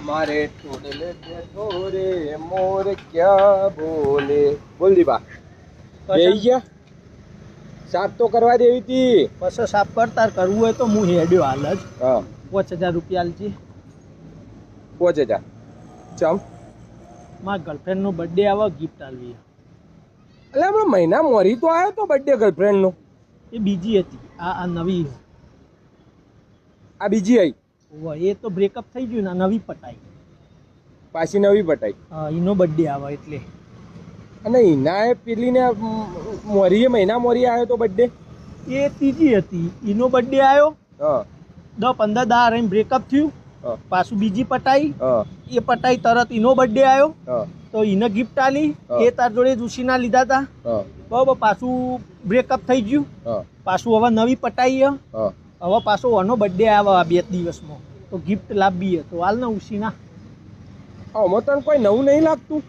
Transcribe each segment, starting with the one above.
મારે ટોડલે બેઠો રે મોર ક્યાં બોલે? બોલ દીપા. બેહી ગયા? સાફ તો કરવા દેવી હતી પછી સાફ કરતા કરવું હોય તો હું હેડ્યો હાલ જ. પાંચ હજાર રૂપિયા આલજી. પાંચ હજાર. ચમ મારા ગર્લફ્રેન્ડનો બર્થડે આવે ગિફ્ટ આલવી. એટલે હમણાં મહિના મોરી તો આવ્યો તો બર્થડે ગર્લફ્રેન્ડ નો. એ બીજી હતી. આ આ નવી. આ બીજી આવી એ તો બ્રેકઅપ થઈ ગયું ને નવી પટાઈ. પાછી નવી પટાઈ. હા, એનો બર્થડે આવે એટલે. અને ઈનાએ પેલીને મોરીએ મહિના મોરી આવ્યો તો બર્થડે એ ત્રીજી હતી. એનો બર્થડે આવ્યો. દ દસ પંદર દાર એમ બ્રેકઅપ થયું. પાછું બીજી પટાઈ. એ પટાઈ તરત એનો બર્થડે આવ્યો. તો એને ગિફ્ટ આલી. એ તાર જોડે ઋષિના લીધા હતા બરાબર પાછું બ્રેકઅપ થઈ ગયું. પાછું હવે નવી પટાઈ હવે પાછો એનો બર્થડે આવે આ બે દિવસમાં. તો ગિફ્ટ લાવીએ. તો હાલ ને ઉશીના આમાં તને કોઈ નવું નહીં લાગતું?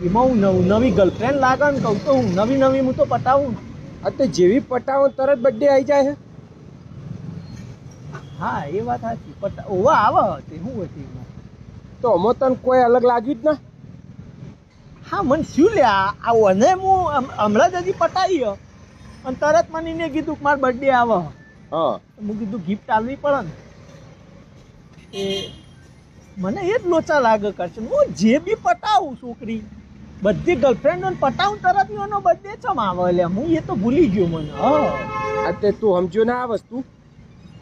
એમાં હું નવું નવી ગર્લફ્રેન્ડ લાગે ને કહું તો હું નવી નવી હું તો પટાવું. અત્યારે જેવી પટાવું તરત બર્થડે આવી જાય છે હા એ વાત સાચી. પટા ઓવા આવે તે હું હતી તો અમો તને કોઈ અલગ લાગ્યું જ ના? હા મને શું લે આ અને હું હમણાં જ હજી પટાવી. અને તરત મને કીધું કે મારો બર્થડે આવે. હા. હું કીધું ગિફ્ટ આલવી પડે ને. એ મને એ જ લોચા લાગે કરશે. હું જે બી પટાવું છોકરી બધી ગર્લફ્રેન્ડોને પટાવું તરત એનો બર્થડે ચમ આવે એટલે હું એ તો ભૂલી ગયો મને. હા. તે તું સમજ્યો ને આ વસ્તુ?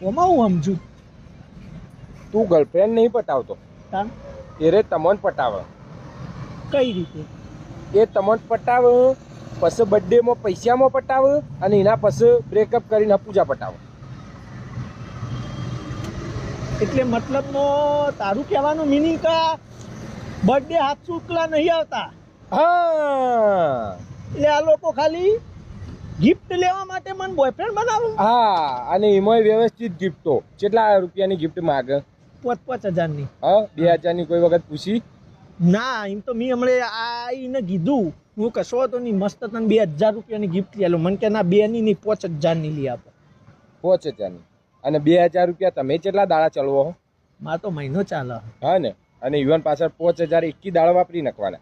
ઓમાં હું સમજુ? તું ગર્લફ્રેન્ડ નહીં પટાવતો. એ રે તમોન પટાવે. કઈ રીતે? એ તમોન પટાવે પછી બર્થડેમાં પૈસામાં પટાવે અને એના પછી બ્રેકઅપ કરીને પૂજા પટાવે. એટલે મતલબનો તારું કહેવાનું મિનિંગ કા બર્થડે હાથ સુકલા નહીં આવતા. હા. એટલે આ લોકો ખાલી ગિફ્ટ લેવા માટે મને બોયફ્રેન્ડ બનાવું. હા અને એમાં વ્યવસ્થિત ગિફ્ટો કેટલા રૂપિયાની ગિફ્ટ માગે? પાંચ પાંચ હજારની. હા બે હજારની કોઈ વખત પૂછી? ના એમ તો મેં હમણે આઈને કીધું. હું કશો તો નહીં મસ્ત તને બે હજાર રૂપિયાની ગિફ્ટ લઈ આલો. મને કે ના બે ની નહીં પાંચ હજારની લઈ આપો. પાંચ હજારની. અને બે હજાર રૂપિયા તમે કેટલા દાડા ચલવો હો. મારે તો મહિનો ચાલે. હા ને? અને યુવાન પાછળ પાંચ હજાર એકી દાડા વાપરી નાખવાના.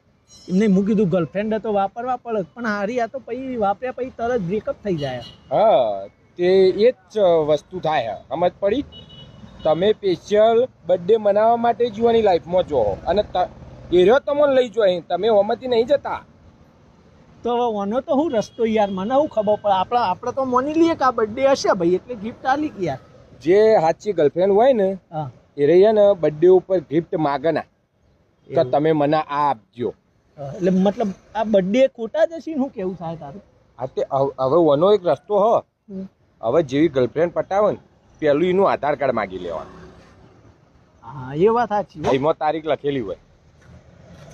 એમને મૂકી દીધું ગર્લફ્રેન્ડ તો વાપરવા પડે પણ હારી આ તો પછી વાપર્યા પછી તરત બ્રેકઅપ થઈ જાય. હા તે એ જ વસ્તુ થાય. સમજ પડી? તમે સ્પેશિયલ બર્થડે મનાવવા માટે જ યુવાની લાઈફમાં જો. અને એર્યો તમને લઈ જો અહીં. તમે ઓમાંથી નહીં જતા. તો ઓનો તો હું રસ્તો યાર મને હું ખબર પડે? આપણે આપણે તો માની લઈએ કે આ બર્થડે હશે ભાઈ એટલે ગિફ્ટ આલી યાર જે સાચી ગર્લફ્રેન્ડ હોય ને એ રહી ને બર્થડે ઉપર ગિફ્ટ માગે ના કે તમે મને આ આપજો એટલે મતલબ આ બર્થડે ખોટા જશે શું કેવું થાય તારું? આ તે હવે ઓનો એક રસ્તો હો. હવે જેવી ગર્લફ્રેન્ડ પટાવે ને પેલું એનું આધાર કાર્ડ માગી લેવાનું. હા એ વાત સાચી. એમાં તારીખ લખેલી હોય.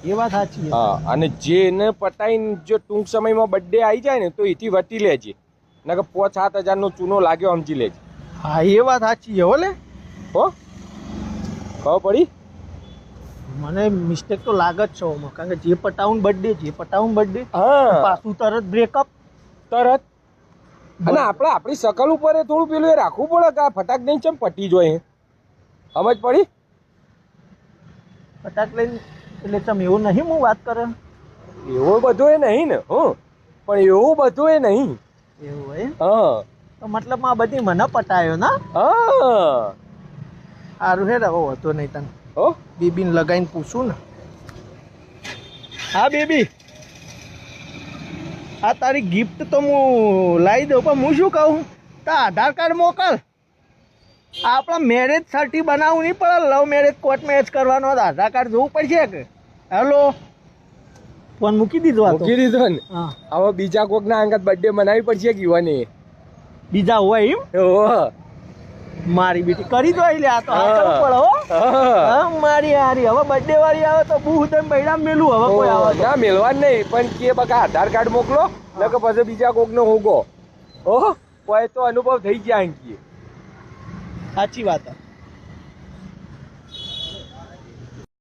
એ વાત સાચી હા. અને જે એને પટાઈને જો ટૂંક સમયમાં બર્થડે આવી જાય ને તો એથી વટી લેજે. નકર પાંચ સાત હજારનો ચૂનો લાગ્યો સમજી લેજે. હા એ વાત સાચી છે લે. હો ખબર પડી? મને મિસ્ટેક તો લાગે જ છે ઓમાં કારણ કે જે પટાવું બર્થડે જે પટાવું બર્થડે હા. પાછું તરત બ્રેકઅપ તરત? અને આપણે આપણી શકલ ઉપર એ થોડું પેલું એ રાખવું પડે કે આ ફટાક નહીં ચમ પટી જોઈએ સમજ પડી? ફટાક લઈને એટલે ચમ એવું નહીં હું વાત કરે? એવું બધું એ નહીં ને હું. પણ એવું બધું એ નહીં. એવું હોય હા. તો મતલબ આ બધી મને પટાયો ના? હા. સારું હે હવે હતો નહીં તને. હો? બીબીને લગાવીને પૂછું ને. હા બેબી. આ તારી ગિફ્ટ તો હું લાવી દઉં પણ હું શું કહું? તા આધાર કાર્ડ મોકલ. આપણા મેરેજ સર્ટી બનાવવું નહીં પડે લવ મેરેજ કોર્ટ મેરેજ કરવાનો આધાર કાર્ડ જોવું પડશે કે? હેલો ફોન મૂકી દીધો મૂકી દીધો ને? હા. હવે બીજા કોકના અંગત બર્થડે મનાવી પડશે કે યુવાની? બીજા હોય એમ? મારી બેટી કરી દો લે આ તો. પડે હો. મારી હારી. હવે બર્થડે વાળી આવે તો બહુ તમે બૈડા મેલું હવે કોઈ આવે. ના મેળવા નહીં પણ કે બકા આધાર કાર્ડ મોકલો નકર પછી બીજા કોક નો હોગો. ઓહ કોઈ તો અનુભવ થઈ ગયા અંકી સાચી વાત હે.